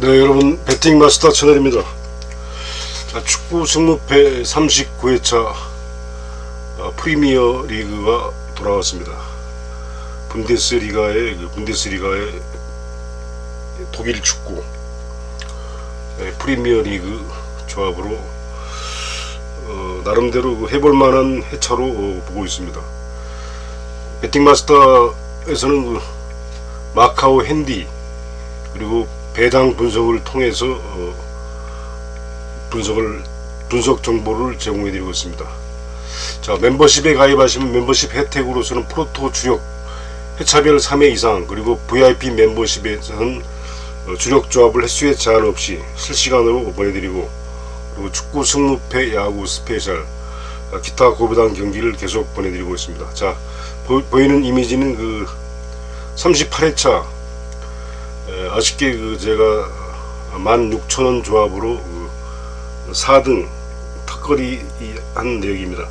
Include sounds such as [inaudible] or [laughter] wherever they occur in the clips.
네 여러분 배팅 마스터 채널입니다. 자, 축구 승무패 39회차 어, 프리미어 리그가 돌아왔습니다. 분데스리가의 그 분데스리가의 독일 축구 네, 프리미어 리그 조합으로 어, 나름대로 그 해볼 만한 해차로 어, 보고 있습니다. 배팅 마스터에서는 그 마카오 핸디 그리고 배당 분석을 통해서 어, 분석을 분석 정보를 제공해 드리고 있습니다. 자 멤버십에 가입하시면 멤버십 혜택으로서는 프로토 주력 회차별 3회 이상 그리고 VIP 멤버십에서는 어, 주력 조합을 횟수에 제한 없이 실시간으로 보내드리고 그리고 축구 승무패 야구 스페셜 어, 기타 고부당 경기를 계속 보내드리고 있습니다. 자 보, 보이는 이미지는 그 38회차 에, 아쉽게 그 제가 16,000원 조합으로 그 4등 턱걸이 이- 한 내역입니다.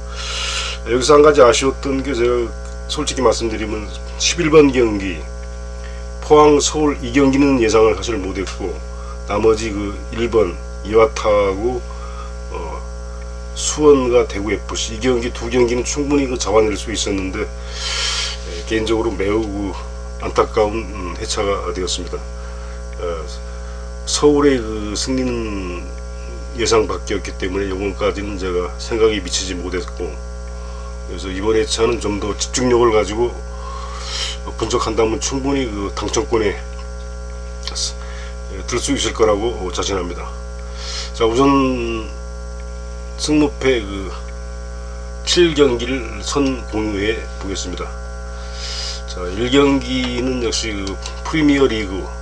여기서 한 가지 아쉬웠던 게 제가 솔직히 말씀드리면 11번 경기 포항 서울 이 경기는 예상을 사실 못했고 나머지 그 1번 이와타하고 어, 수원과 대구 FC 이 경기 두 경기는 충분히 그 잡아낼 수 있었는데 에, 개인적으로 매우 그 안타까운 음, 해차가 되었습니다. 어, 서울의 그 승리는 예상 밖이었기 때문에 이번까지는 제가 생각이 미치지 못했고 그래서 이번 회차는 좀 더 집중력을 가지고 분석한다면 충분히 그 당첨권에 들 수 있을 거라고 자신합니다. 자 우선 승무패 그 7경기를 선 공유해 보겠습니다. 자, 1경기는 역시 그 프리미어 리그 어,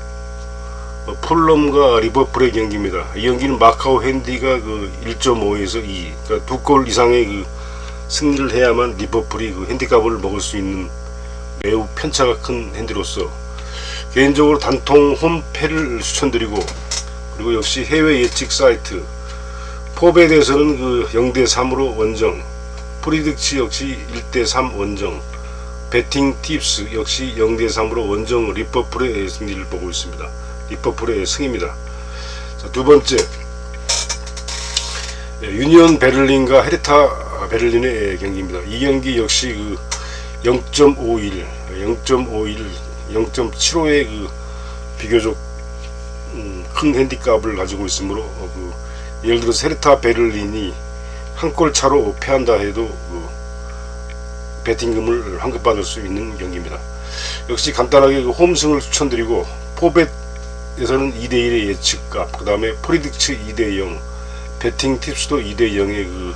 폴럼과 리버풀의 경기입니다. 이 경기는 마카오 핸디가 그 1.5에서 2, 그러니까 두 골 이상의 그 승리를 해야만 리버풀이 그 핸디값을 먹을 수 있는 매우 편차가 큰 핸디로서 개인적으로 단통 홈패를 추천드리고 그리고 역시 해외 예측 사이트 포베에 대해서는 그 0대 3으로 원정 프리딕치 역시 1대 3 원정 배팅 팁스 역시 0대 3으로 원정 리버풀의 승리를 보고 있습니다. 리버풀의 승입니다. 자, 두 번째 예, 유니온 베를린과 헤르타 베를린의 경기입니다. 이 경기 역시 그 0.51, 0.51, 0.75의 그 비교적 음, 큰 핸디값을 가지고 있으므로 어, 그 예를 들어 헤르타 베를린이 한 골 차로 패한다 해도 그 배팅금을 환급받을 수 있는 경기입니다. 역시 간단하게 그 홈승을 추천드리고 포벳 에서는 2대1의 예측값, 그 다음에 프리딕츠 2대0, 배팅 팁스도 2대0의 그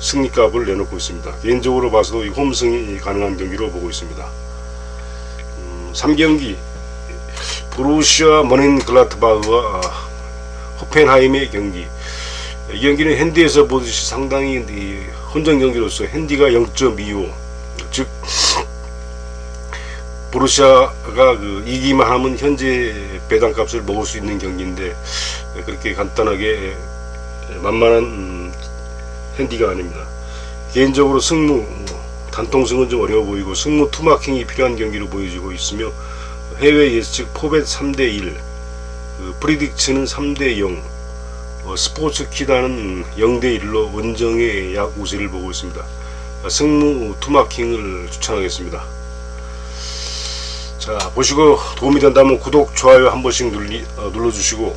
승리값을 내놓고 있습니다. 개인적으로 봐서도 이 홈승이 가능한 경기로 보고 있습니다. 음, 3경기 보루시아 머넨글라트바흐와 호펜하임의 경기 이 경기는 핸디에서 보듯이 상당히 이 혼전 경기로서 핸디가 0.25, 즉 보루시아가 그 이기만 하면 현재 배당값을 먹을 수 있는 경기인데 그렇게 간단하게 만만한 음, 핸디가 아닙니다. 개인적으로 승무 단통승은 좀 어려워 보이고 승무 투마킹이 필요한 경기로 보여지고 있으며 해외 예측 포벳 3대1 그 프리딕츠는 3대0 어, 스포츠 키다는 0대1로 원정의 약 우세를 보고 있습니다. 아, 승무 투마킹을 추천하겠습니다. 자 보시고 도움이 된다면 구독 좋아요 한 번씩 눌리, 어, 눌러주시고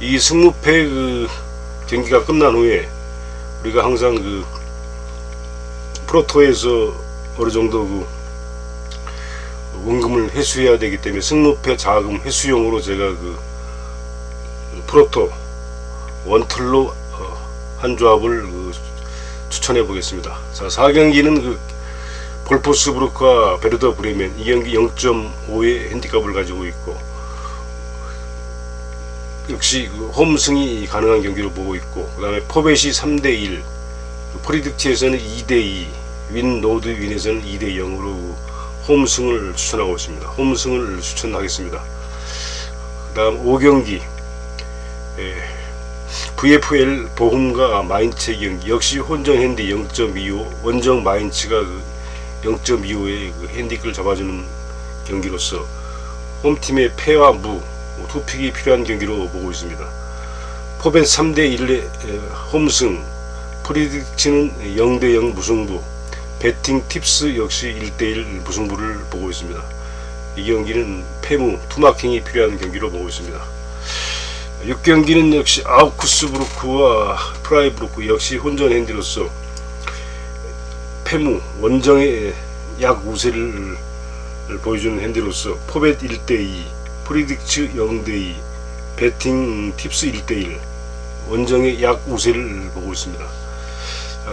이 승무패 그 경기가 끝난 후에 우리가 항상 그 프로토에서 어느 정도 그 원금을 회수해야 되기 때문에 승무패 자금 회수용으로 제가 그 프로토 원틀로 어, 한 조합을 그 추천해 보겠습니다. 자, 4경기는 그 볼포스부르크와 베르더 브레멘 이 경기 0.5의 핸디캡을 가지고 있고 역시 그 홈승이 가능한 경기로 보고 있고 그 다음에 포벳이 3대1 프리딕트에서는 2대2 윈 노드 윈에서는 2대 0으로 홈승을 추천하고 있습니다. 홈승을 추천하겠습니다. 그 다음 5경기 예, VFL 보훔과 마인츠 경기 역시 혼전 핸디 0.25 원정 마인츠가 그 0.25의 그 핸디클 잡아주는 경기로서 홈팀의 패와 무 투픽이 필요한 경기로 보고 있습니다. 포벤 3대 1의 홈승, 프리딕치는 0대 0 무승부, 배팅 팁스 역시 1대 1 무승부를 보고 있습니다. 이 경기는 패무, 투마킹이 필요한 경기로 보고 있습니다. 6경기는 역시 아우쿠스 브루크와 프라이 브루크 역시 혼전 핸디로서 패무, 원정의 약 우세를 보여주는 핸디로서 포벳 1대2, 프리딕츠 0대2, 배팅 팁스 1대1, 원정의 약 우세를 보고 있습니다.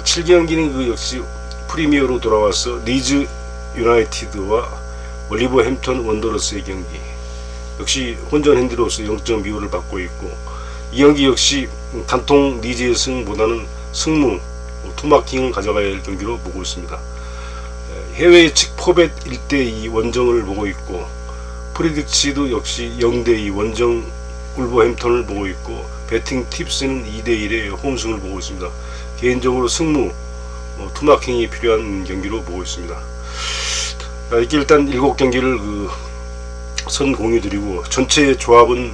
7경기는 그 역시 프리미어로 돌아와서 리즈 유나이티드와 올리버 햄턴 원더러스의 경기 역시 혼전 핸디로서 0.25를 받고 있고 이 경기 역시 단통 리즈의 승보다는 승무 투마킹을 가져가야 할 경기로 보고 있습니다. 해외 측 포벳 1대2 원정을 보고 있고 프리딕치도 역시 0대2 원정 울버햄턴을 보고 있고 배팅 팁스는 2대1의 홈승을 보고 있습니다. 개인적으로 승무 어, 투마킹이 필요한 경기로 보고 있습니다. 자, 이렇게 일단 7경기를 그 선 공유 드리고 전체 조합은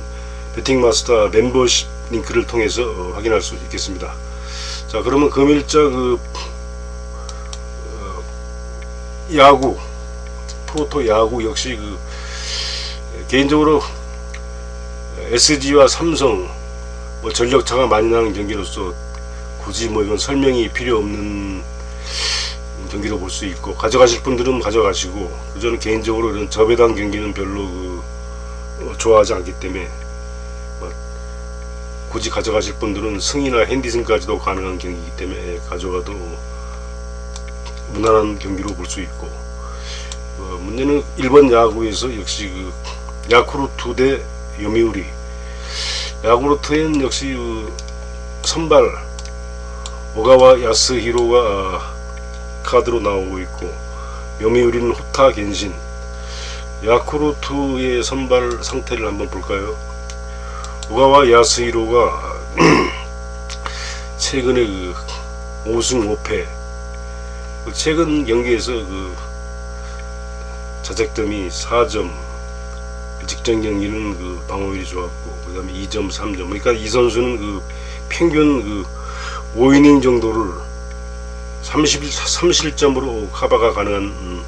배팅마스터 멤버십 링크를 통해서 어, 확인할 수 있겠습니다. 자 그러면 금일자 그 어, 야구 프로토 야구 역시 그 개인적으로 SG와 삼성 뭐 전력차가 많이 나는 경기로서 굳이 뭐 이건 설명이 필요 없는 경기로 볼 수 있고 가져가실 분들은 가져가시고 저는 개인적으로 이런 저배당 경기는 별로 그 어, 좋아하지 않기 때문에 뭐 굳이 가져가실 분들은 승이나 핸디승까지도 가능한 경기이기 때문에 가져가도 무난한 경기로 볼 수 있고 어, 문제는 일본 야구에서 역시 그 야쿠르트 대 요미우리 야구르트엔 역시 그 선발 오가와 야스히로가 카드로 나오고 있고 요미우리는 호타 겐신 야쿠르트의 선발 상태를 한번 볼까요? 오가와 야스히로가 [clears throat] 최근에 그 5승 5패 그 최근 경기에서 그 자책점이 4점 직전 경기는 그 방어율이 좋았고 그 다음에 2점 3점 그러니까 이 선수는 그 평균 그 5이닝 정도를 30, 3실점으로 커버가 가능한 음,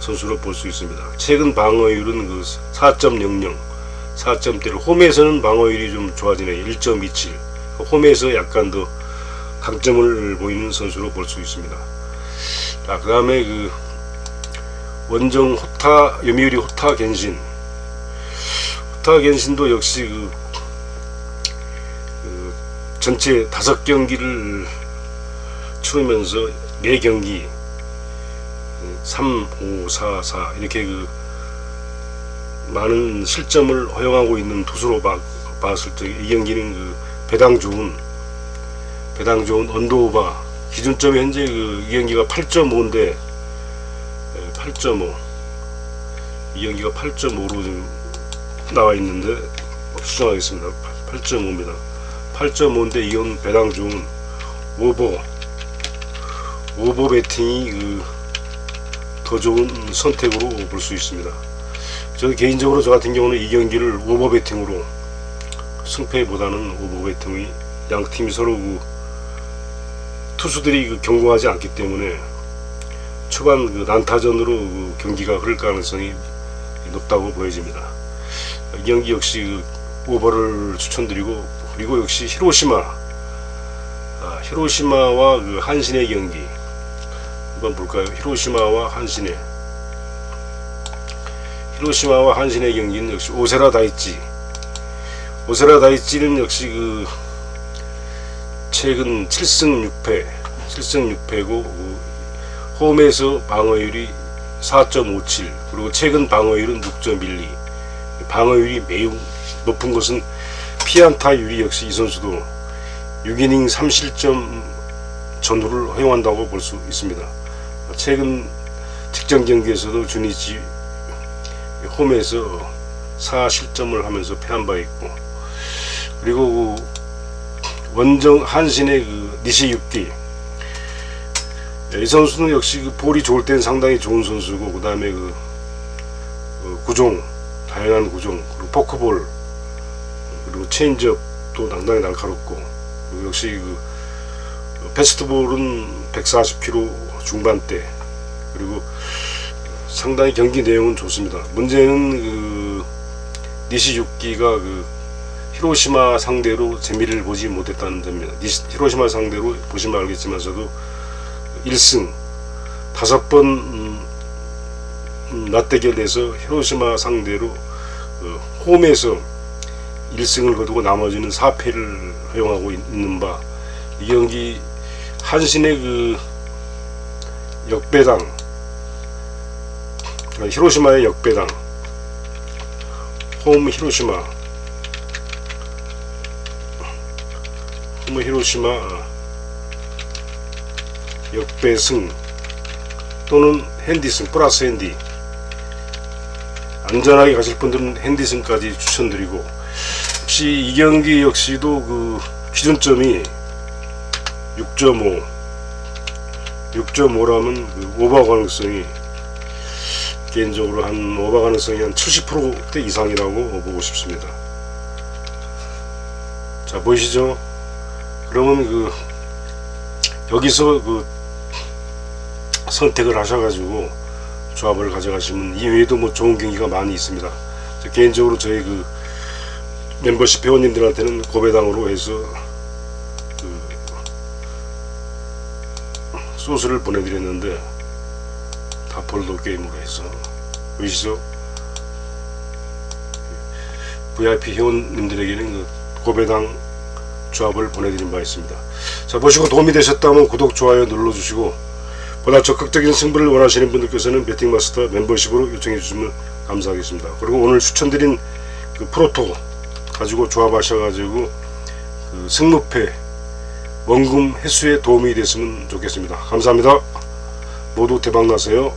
선수로 볼 수 있습니다. 최근 방어율은 그 4.00, 4점대로 홈에서는 방어율이 좀 좋아지네요. 1.27. 홈에서 약간 더 강점을 보이는 선수로 볼 수 있습니다. 자, 그 다음에 그 원정 호타, 요미우리 호타 겐신. 호타 겐신도 역시 그, 그 전체 다섯 경기를 치르면서 매 경기 3, 5, 4, 4 이렇게 그 많은 실점을 허용하고 있는 투수로 봐, 봤을 때 이 경기는 그 배당 좋은 배당 좋은 언더 오바 기준점이 현재 그 이 경기가 8.5인데 8.5 이 경기가 8.5로 지금 나와 있는데 수정하겠습니다. 8.5입니다. 8.5인데 이건 배당 좋은 오버 오버 배팅이 그 더 좋은 선택으로 볼 수 있습니다. 저는 개인적으로 저 같은 경우는 이 경기를 오버 배팅으로 승패보다는 오버 배팅이 양 팀이 서로 그 투수들이 그 경고하지 않기 때문에 초반 그 난타전으로 그 경기가 흐를 가능성이 높다고 보여집니다. 이 경기 역시 그 오버를 추천드리고 그리고 역시 히로시마 아, 히로시마와 그 한신의 경기 한번 볼까요? 히로시마와 한신의 히로시마와 한신의 경기는 역시 오세라 다이치 오세라 다이치는 역시 그 최근 7승 6패 7승 6패고 그 홈에서 방어율이 4.57 그리고 최근 방어율은 6.12 방어율이 매우 높은 것은 피안타율이 역시 이 선수도 6이닝 3실점 전후를 허용한다고 볼 수 있습니다. 최근 직전 경기에서도 주니치 홈에서 4실점을 하면서 패한 바 있고 그리고 그 원정 한신의 그 니시 6기. 이 선수는 역시 그 볼이 좋을 땐 상당히 좋은 선수고 그 다음에 그 어, 구종 다양한 구종 그리고 포크볼 그리고 체인지업도 상당히 날카롭고 역시 그 패스트볼은 140km 중반대 그리고 상당히 경기 내용은 좋습니다. 문제는 그 니시 6기가 그 히로시마 상대로 재미를 보지 못했다는 점입니다. 니시, 히로시마 상대로 보시면 알겠지만 저도 1승 다섯 번 음, 음, 맞대결에서 히로시마 상대로 어, 홈에서 1승을 거두고 나머지는 4패를 허용하고 있- 있는 바 이 경기 한신의 그 역배당 히로시마의 역배당. 홈 히로시마. 홈 히로시마 어, 역배승 또는 핸디승 플러스 핸디. 안전하게 가실 분들은 핸디승까지 추천드리고 혹시 이 경기 역시도 그 기준점이 6.5 6.5라면 그 오버 가능성이 개인적으로 한 오버 가능성이 한 70%대 이상이라고 보고 싶습니다. 자 보이시죠? 그러면 그 여기서 그 선택을 하셔가지고 조합을 가져가시면 이외에도 뭐 좋은 경기가 많이 있습니다. 저 개인적으로 저희 그 멤버십 회원님들한테는 고배당으로 해서 그 소스를 보내드렸는데 다폴도 게임으로 해서 보이시죠? VIP 회원님들에게는 그 고배당 조합을 보내드린 바 있습니다. 자 보시고 도움이 되셨다면 구독 좋아요 눌러주시고 보다 적극적인 승부를 원하시는 분들께서는 배팅마스터 멤버십으로 요청해 주시면 감사하겠습니다. 그리고 오늘 추천드린 그 프로토 가지고 조합하셔가지고 그 승무패 원금 회수에 도움이 됐으면 좋겠습니다. 감사합니다. 모두 대박 나세요.